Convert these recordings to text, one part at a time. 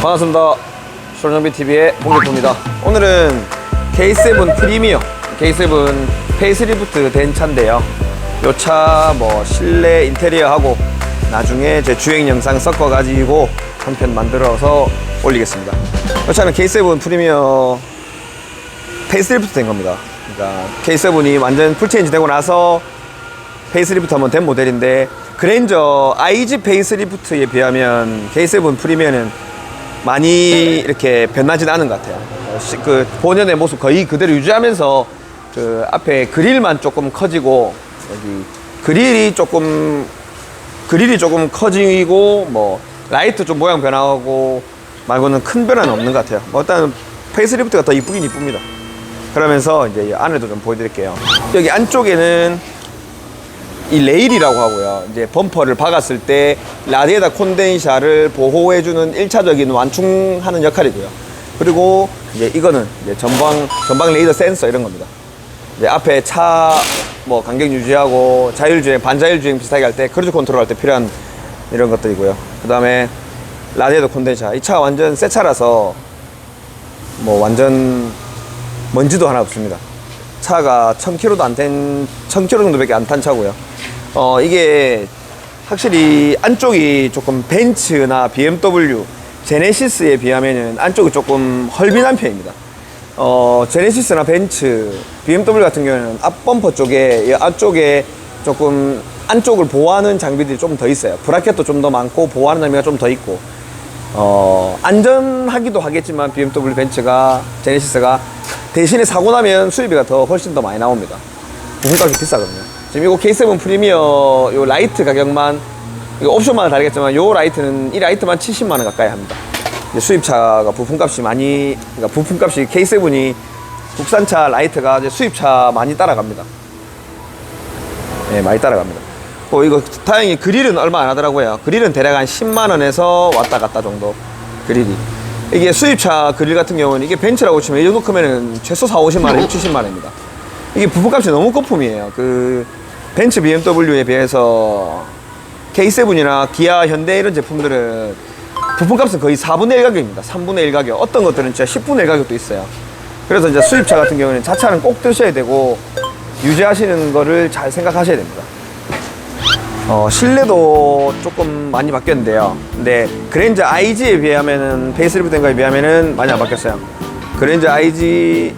반갑습니다. 솔정비TV의 봉대표입니다. 오늘은 K7 프리미어, K7 페이스리프트 된 차인데요. 요 차 뭐 실내 인테리어하고 나중에 제 주행 영상 섞어가지고 한 편 만들어서 올리겠습니다. 이 차는 K7 프리미어 페이스리프트 된 겁니다. 그러니까 K7이 완전 풀체인지 되고 나서 페이스리프트 한번 된 모델인데 그랜저 IG 페이스리프트에 비하면 K7 프리미어는 많이 이렇게 변하진 않은 것 같아요. 그 본연의 모습 거의 그대로 유지하면서 그 앞에 그릴만 조금 커지고 여기 그릴이 조금 그릴이 조금 커지고 뭐 라이트 좀 모양 변하고 말고는 큰 변화는 없는 것 같아요. 뭐 일단 페이스리프트가 더 이쁘긴 이쁩니다. 그러면서 이제 이 안에도 좀 보여드릴게요. 여기 안쪽에는 이 레일이라고 하고요. 이제 범퍼를 박았을 때 라디에다 콘덴샤를 보호해주는 1차적인 완충하는 역할이고요. 그리고 이제 이거는 이제 전방, 전방 레이더 센서 이런 겁니다. 이제 앞에 차 뭐 간격 유지하고 자율주행, 반자율주행 비슷하게 할 때 크루즈 컨트롤 할 때 필요한 이런 것들이고요. 그 다음에 라디에다 콘덴샤. 이 차 완전 새 차라서 뭐 완전 먼지도 하나 없습니다. 차가 1000km도 안 탄, 1000km 정도밖에 안 탄 차고요. 어, 이게 확실히 안쪽이 조금 벤츠나 BMW, 제네시스에 비하면은 안쪽이 조금 헐빈한 편입니다. 어, 제네시스나 벤츠, BMW 같은 경우에는 앞 범퍼 쪽에, 이 앞쪽에 조금 안쪽을 보호하는 장비들이 좀 더 있어요. 브라켓도 좀 더 많고 보호하는 장비가 좀 더 있고. 어, 안전하기도 하겠지만 BMW 벤츠가 제네시스가 대신에 사고 나면 수리비가 더 훨씬 더 많이 나옵니다. 부품값이 비싸거든요. 지금 이거 K7 프리미어 요 라이트 가격만 이거 옵션마다 다르겠지만 요 라이트는 이 라이트만 70만 원 가까이 합니다. 수입차가 부품값이 많이 그러니까 부품값이 K7이 국산차 라이트가 이제 수입차 많이 따라갑니다. 네, 많이 따라갑니다. 어, 이거 다행히 그릴은 얼마 안 하더라고요. 그릴은 대략 한 10만 원에서 왔다 갔다 정도 그릴이. 이게 수입차 그릴 같은 경우는 이게 벤츠라고 치면 이 정도 크면은 최소 4, 50만 원, 6, 70만 원입니다. 이게 부품값이 너무 거품이에요. 그 벤츠 BMW에 비해서 K7이나 기아, 현대 이런 제품들은 부품값은 거의 4분의 1 가격입니다. 3분의 1 가격. 어떤 것들은 진짜 10분의 1 가격도 있어요. 그래서 이제 수입차 같은 경우는 자차는 꼭 드셔야 되고 유지하시는 거를 잘 생각하셔야 됩니다. 어, 실내도 조금 많이 바뀌었는데요. 근데 그랜저 IG에 비하면은 페이스리프트 된 거에 비하면은 많이 안 바뀌었어요. 그랜저 IG는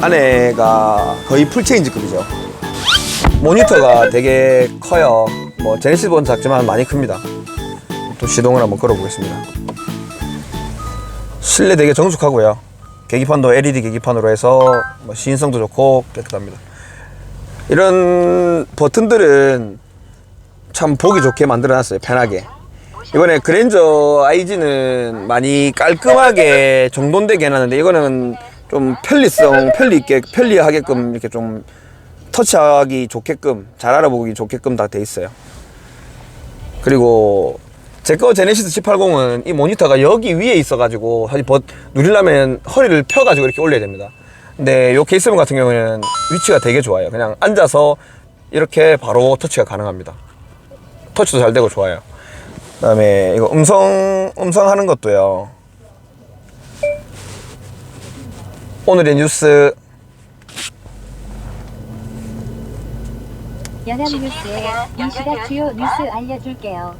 안에가 거의 풀체인지급이죠. 모니터가 되게 커요. 뭐 제네시스보다 작지만 많이 큽니다. 또 시동을 한번 걸어보겠습니다. 실내 되게 정숙하고요. 계기판도 LED 계기판으로 해서 뭐 시인성도 좋고 깨끗합니다. 이런 버튼들은 참 보기 좋게 만들어놨어요. 편하게. 이번에 그랜저 IG는 많이 깔끔하게 정돈되게 해놨는데 이거는 좀 편리성, 편리 있게, 편리하게끔 이렇게 좀 터치하기 좋게끔, 잘 알아보기 좋게끔 다 돼 있어요. 그리고 제 거 제네시스 780은 이 모니터가 여기 위에 있어 가지고 사실 버, 누리려면 허리를 펴 가지고 이렇게 올려야 됩니다. 근데 요 K7 같은 경우는 위치가 되게 좋아요. 그냥 앉아서 이렇게 바로 터치가 가능합니다. 터치도 잘 되고 좋아요. 그 다음에 이거 음성 음성 하는 것도요. 오늘의 뉴스 연합뉴스의 임시각 주요 뉴스 알려줄게요.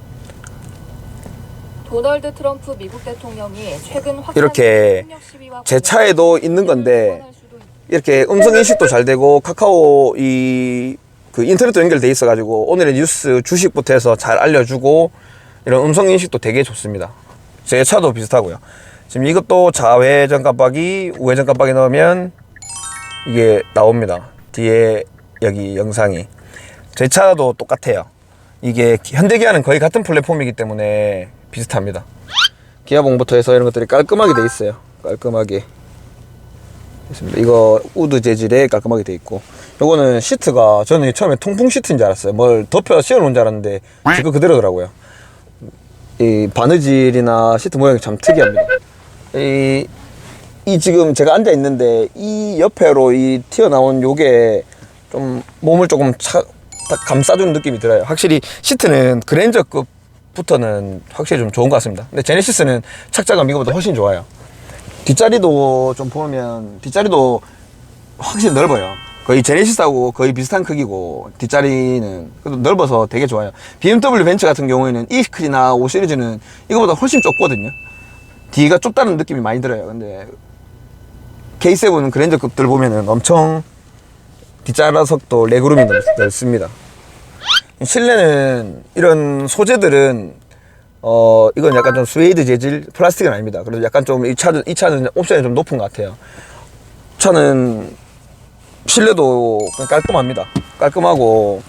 도널드 트럼프 미국 대통령이 최근 확산 이렇게 폭력 시위와 제 차에도 있는 건데 관련할 수도 있- 이렇게 음성 인식도 잘 되고 카카오 이 그 인터넷도 연결돼 있어 가지고 오늘의 뉴스 주식부터 해서 잘 알려주고 이런 음성 인식도 되게 좋습니다. 제 차도 비슷하고요. 지금 이것도 좌회전 깜빡이, 우회전 깜빡이 넣으면 이게 나옵니다. 뒤에 여기 영상이 제 차도 똑같아요. 이게 현대기아는 거의 같은 플랫폼이기 때문에 비슷합니다. 기아봉부터 해서 이런 것들이 깔끔하게 돼 있어요. 깔끔하게. 있습니다. 이거 우드 재질에 깔끔하게 돼 있고 요거는 시트가 저는 처음에 통풍 시트인 줄 알았어요. 뭘 덮여 씌워 놓은 줄 알았는데 지금 그대로더라고요. 이 바느질이나 시트 모양이 참 특이합니다. 이, 이 지금 제가 앉아 있는데 이 옆에로 이 튀어나온 요게 좀 몸을 조금 차, 딱 감싸주는 느낌이 들어요. 확실히 시트는 그랜저급 부터는 확실히 좀 좋은 것 같습니다. 근데 제네시스는 착자감 이거보다 훨씬 좋아요. 뒷자리도 좀 보면 뒷자리도 확실히 넓어요. 거의 제네시스하고 거의 비슷한 크기고 뒷자리는 그래도 넓어서 되게 좋아요. BMW 벤츠 같은 경우에는 E 스클이나 5 시리즈는 이거보다 훨씬 좁거든요. 뒤가 좁다는 느낌이 많이 들어요. 근데 K7 그랜저급들 보면은 엄청 뒷좌석도 레그룸이 넓, 넓습니다. 실내는 이런 소재들은 어 이건 약간 좀 스웨이드 재질 플라스틱은 아닙니다. 그래도 약간 좀 이 차는 이 차는 옵션이 좀 높은 것 같아요. 차는 실내도 깔끔합니다. 깔끔하고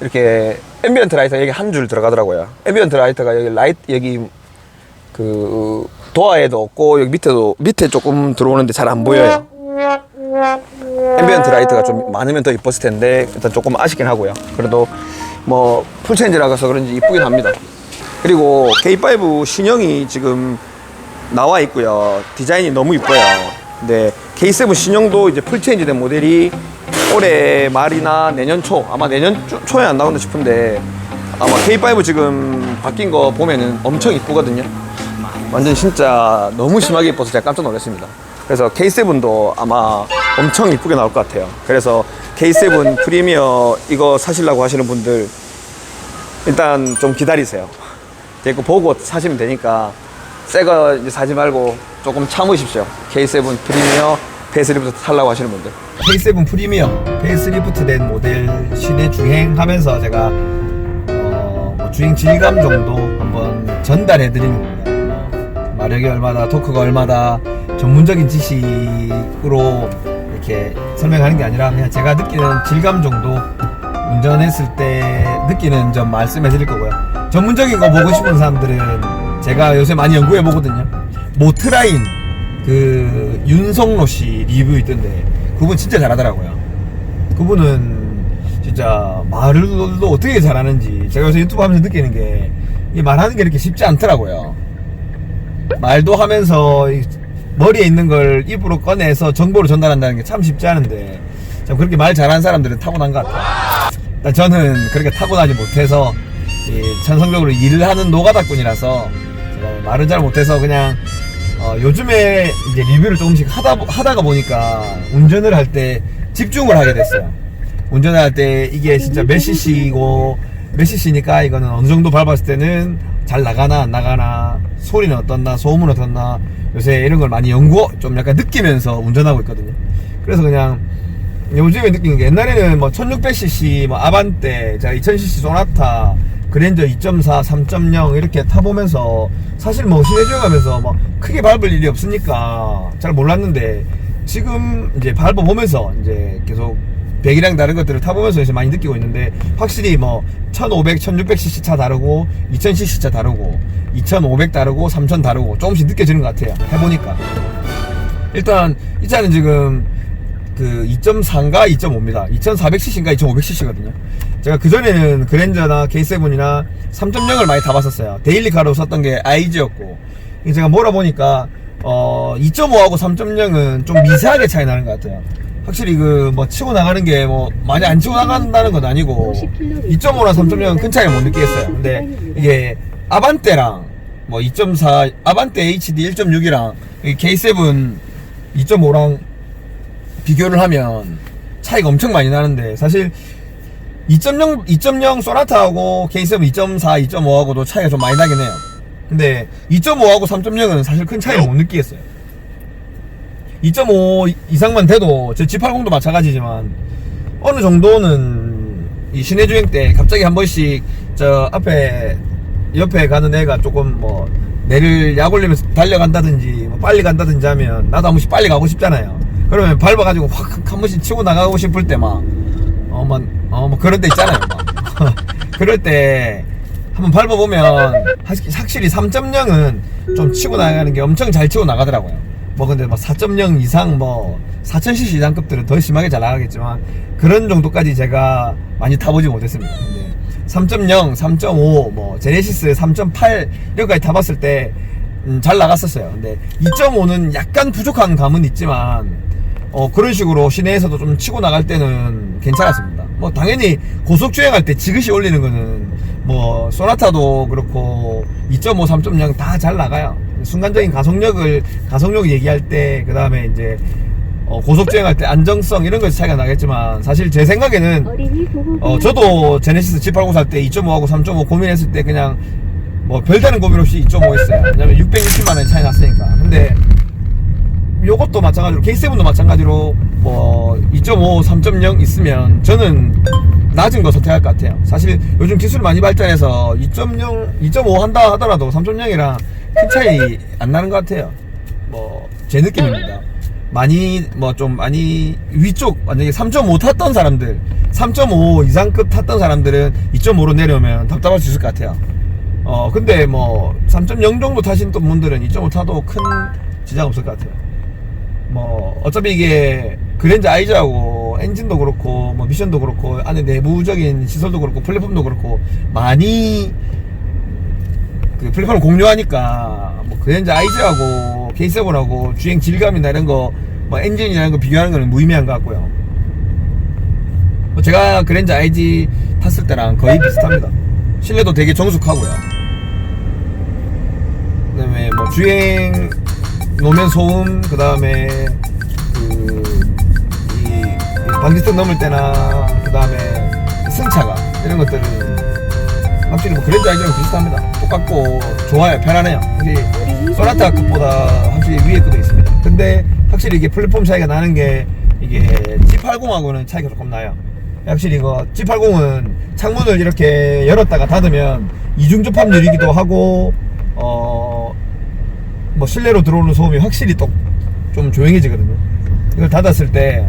이렇게 앰비언트 라이트가 여기 한 줄 들어가더라고요. 앰비언트 라이트가 여기 라이트 여기 그 도어에도 없고 여기 밑에도 밑에 조금 들어오는데 잘 안 보여요. 앰비언트 라이트가 좀 많으면 더 이뻤을 텐데 일단 조금 아쉽긴 하고요. 그래도 뭐 풀체인지라서 그런지 이쁘긴 합니다. 그리고 K5 신형이 지금 나와 있고요. 디자인이 너무 이뻐요. 근데 K7 신형도 이제 풀체인지 된 모델이 올해 말이나 내년 초 아마 내년 초- 초에 안 나온다 싶은데 아마 K5 지금 바뀐 거 보면은 엄청 이쁘거든요. 완전 진짜 너무 심하게 이뻐서 제가 깜짝 놀랐습니다. 그래서 K7도 아마 엄청 이쁘게 나올 것 같아요. 그래서 K7 프리미어 이거 사시려고 하시는 분들 일단 좀 기다리세요. 이거 보고 사시면 되니까 새거 이제 사지 말고 조금 참으십시오. K7 프리미어 페이스리프트 살라고 하시는 분들. K7 프리미어 페이스리프트 된 모델 시내 주행하면서 제가 어, 뭐 주행 질감 정도 한번 전달해 드리는 겁니다. 뭐 마력이 얼마다, 토크가 얼마다 전문적인 지식으로 이렇게 설명하는 게 아니라 그냥 제가 느끼는 질감 정도 운전했을 때 느끼는 점 말씀해 드릴 거고요. 전문적인 거 보고 싶은 사람들은 제가 요새 많이 연구해 보거든요. 모트라인 그 윤성로 씨 리뷰 있던데 그분 진짜 잘하더라고요. 그분은 진짜 말을 어떻게 잘하는지 제가 요새 유튜브 하면서 느끼는 게 이 말하는 게 이렇게 쉽지 않더라고요. 말도 하면서 이 머리에 있는 걸 입으로 꺼내서 정보를 전달한다는 게 참 쉽지 않은데 참 그렇게 말 잘하는 사람들은 타고난 것 같아요. 일단 저는 그렇게 타고나지 못해서 이 천성적으로 일을 하는 노가다꾼이라서 말을 잘 못해서 그냥 어, 요즘에 이제 리뷰를 조금씩 하다 하다가 보니까 운전을 할 때 집중을 하게 됐어요. 운전을 할때 이게 진짜 몇 cc고 몇 cc니까 이거는 어느 정도 밟았을 때는 잘 나가나 안 나가나 소리는 어떻나 소음은 어떻나 요새 이런 걸 많이 연구 좀 약간 느끼면서 운전하고 있거든요. 그래서 그냥 요즘에 느끼는 게 옛날에는 뭐 1600cc 뭐 아반떼 제가 2000cc 소나타 그랜저 2.4 3.0 이렇게 타보면서 사실 뭐 시내 주행 하면서 뭐 크게 밟을 일이 없으니까 잘 몰랐는데 지금 이제 밟아보면서 이제 계속 100이랑 다른 것들을 타보면서 이제 많이 느끼고 있는데 확실히 뭐 1500, 1600cc 차 다르고 2000cc 차 다르고 2500 다르고 3000 다르고 조금씩 느껴지는 것 같아요 해보니까 일단 이 차는 지금 그 2.4인가 2.5입니다. 2,400cc인가 2,500cc거든요. 제가 그전에는 그랜저나 K7이나 3.0을 많이 타봤었어요. 데일리 카로 썼던 게 IG였고. 제가 몰아보니까, 어, 2.5하고 3.0은 좀 미세하게 차이 나는 것 같아요. 확실히 그, 뭐, 치고 나가는 게 뭐, 많이 안 치고 나간다는 건 아니고, 2.5나 3.0은 큰 차이를 못 느끼겠어요. 근데 이게, 아반떼랑, 뭐, 2.4, 아반떼 HD 1.6이랑, K7 2.5랑 비교를 하면 차이가 엄청 많이 나는데 사실 2.0 2.0 소나타하고 K7 2.4, 2.5하고도 차이가 좀 많이 나긴 해요. 근데 2.5하고 3.0은 사실 큰 차이를 못 느끼겠어요. 2.5 이상만 돼도 제 G80도 마찬가지지만 어느 정도는 이 시내 주행 때 갑자기 한 번씩 저 앞에 옆에 가는 애가 조금 뭐 내를 약 올리면서 달려간다든지 뭐 빨리 간다든지 하면 나도 한 번씩 빨리 가고 싶잖아요. 그러면 밟아가지고 확 한 번씩 치고 나가고 싶을 때 막 어뭐 어, 뭐 그런 데 있잖아요. 막. 그럴 때 한번 밟아보면 확- 확실히 3.0은 좀 치고 나가는 게 엄청 잘 치고 나가더라고요. 뭐 근데 뭐 4.0 이상 뭐 4000cc 이상급들은 더 심하게 잘 나가겠지만 그런 정도까지 제가 많이 타보지 못했습니다. 근데 3.0, 3.5, 뭐 제네시스 3.8 이런까지 타봤을 때 음, 잘 나갔었어요. 근데 2.5는 약간 부족한 감은 있지만 어, 그런 식으로 시내에서도 좀 치고 나갈 때는 괜찮았습니다. 뭐 당연히 고속 주행할 때 지그시 올리는 거는 뭐 소나타도 그렇고 2.5, 3.0 다 잘 나가요. 순간적인 가속력을 가속력 얘기할 때 그다음에 이제 어, 고속 주행할 때 안정성 이런 거에서 차이가 나겠지만 사실 제 생각에는 어, 저도 제네시스 G80 살 때 2.5하고 3.5 고민했을 때 그냥 뭐 별다른 고민 없이 2.5 했어요. 왜냐면 660만 원 차이 났으니까. 근데 요것도 마찬가지로 K7도 마찬가지로 뭐 2.5, 3.0 있으면 저는 낮은 거 선택할 것 같아요. 사실 요즘 기술 많이 발전해서 2.0, 2.5 한다 하더라도 3.0이랑 큰 차이 안 나는 것 같아요. 뭐 제 느낌입니다. 많이 뭐 좀 많이 위쪽 만약에 3.5 탔던 사람들 3.5 이상급 탔던 사람들은 2.5로 내려오면 답답할 수 있을 것 같아요. 어 근데 뭐 3.0 정도 타신 또 분들은 2.5 타도 큰 지장 없을 것 같아요. 뭐 어차피 이게 그랜저 아이즈하고 엔진도 그렇고 뭐 미션도 그렇고 안에 내부적인 시설도 그렇고 플랫폼도 그렇고 많이 그 플랫폼을 공유하니까 뭐 그랜저 아이즈하고 K7하고 주행 질감이나 이런 거 뭐 엔진이나 이런 거 비교하는 거는 무의미한 것 같고요. 뭐 제가 그랜저 IG 탔을 때랑 거의 비슷합니다. 실내도 되게 정숙하고요. 그다음에 뭐 주행 노면 소음 그다음에 그이 방지턱 넘을 때나 그다음에 승차가 이런 것들은 확실히 뭐 그랜저 아이즈랑 비슷합니다. 똑같고 좋아요. 확실히 어린이 소나타 급보다 확실히 위에 것도 있습니다. 근데 확실히 이게 플랫폼 차이가 나는 게 이게 G80하고는 차이가 조금 나요. 확실히 이거 G80은 창문을 이렇게 열었다가 닫으면 이중 접합률이기도 하고 어 뭐 실내로 들어오는 소음이 확실히 또 좀 조용해지거든요. 이걸 닫았을 때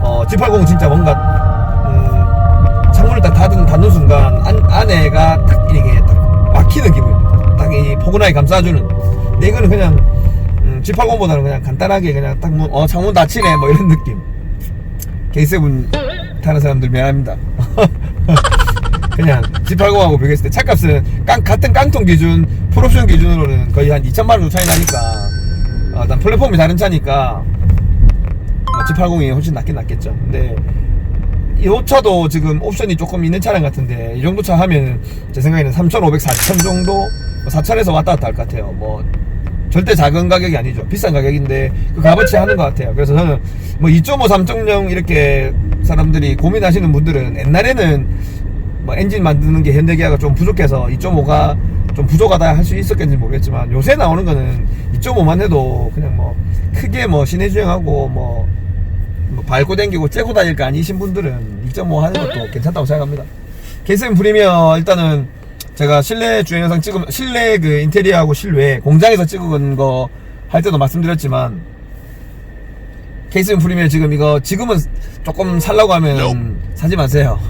어, G80은 진짜 뭔가 딱 닫은 닫는 순간 안, 안에가 딱 이게 딱 막히는 기분입니다. 딱이 포근하게 감싸주는. 근데 이거는 그냥 음, G80보다는 그냥 간단하게 그냥 딱 문, 어 창문 닫히네 뭐 이런 느낌. K7 타는 사람들 미안합니다. 그냥 G80하고 비교했을 때 차값은 깡, 같은 깡통 기준, 풀옵션 기준으로는 거의 한 2천만 원 정도 차이 나니까 어, 일단 플랫폼이 다른 차니까 뭐 G80이 훨씬 낫긴 낫겠죠. 근데 이 차도 지금 옵션이 조금 있는 차량 같은데 이 정도 차 하면 제 생각에는 3,500, 4,000 정도 4,000에서 왔다 갔다 할 것 같아요. 뭐 절대 작은 가격이 아니죠. 비싼 가격인데 그 값어치 하는 것 같아요. 그래서 저는 뭐 2.5, 3.0 이렇게 사람들이 고민하시는 분들은 옛날에는 뭐 엔진 만드는 게 현대기아가 좀 부족해서 2.5가 좀 부족하다 할 수 있었겠는지 모르겠지만 요새 나오는 거는 2.5만 해도 그냥 뭐 크게 뭐 시내 주행하고 뭐, 뭐 밟고 당기고 째고 다닐 거 아니신 분들은 2.5 하는 것도 괜찮다고 생각합니다. K7 프리미어 일단은 제가 실내 주행 영상 찍으면 실내 그 인테리어하고 실외 공장에서 찍은 거 할 때도 말씀드렸지만 K7 프리미어 지금 이거 지금은 조금 살라고 하면 사지 마세요.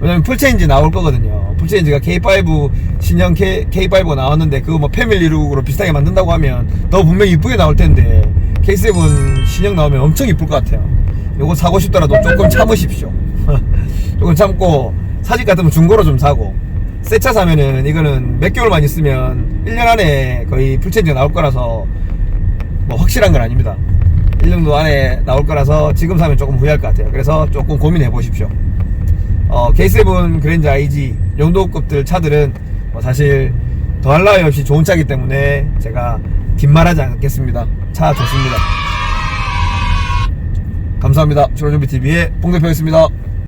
왜냐면 풀체인지 나올 거거든요. 풀체인지가 K5 신형 K, K5가 나왔는데 그거 뭐 패밀리룩으로 비슷하게 만든다고 하면 더 분명히 이쁘게 나올 텐데 K7 신형 나오면 엄청 이쁠 것 같아요. 요거 사고 싶더라도 조금 참으십시오. 조금 참고 사직 같으면 중고로 좀 사고 새 차 사면은 이거는 몇 개월만 있으면 1년 안에 거의 풀체인지가 나올 거라서 뭐 확실한 건 아닙니다. 1년도 안에 나올 거라서 지금 사면 조금 후회할 것 같아요. 그래서 조금 고민해 보십시오. 어, K7 그랜저 IG 용도급들 차들은 뭐 사실 더할 나위 없이 좋은 차기 때문에 제가 긴 말하지 않겠습니다. 차 좋습니다. 감사합니다. 출연준비TV의 봉 대표였습니다.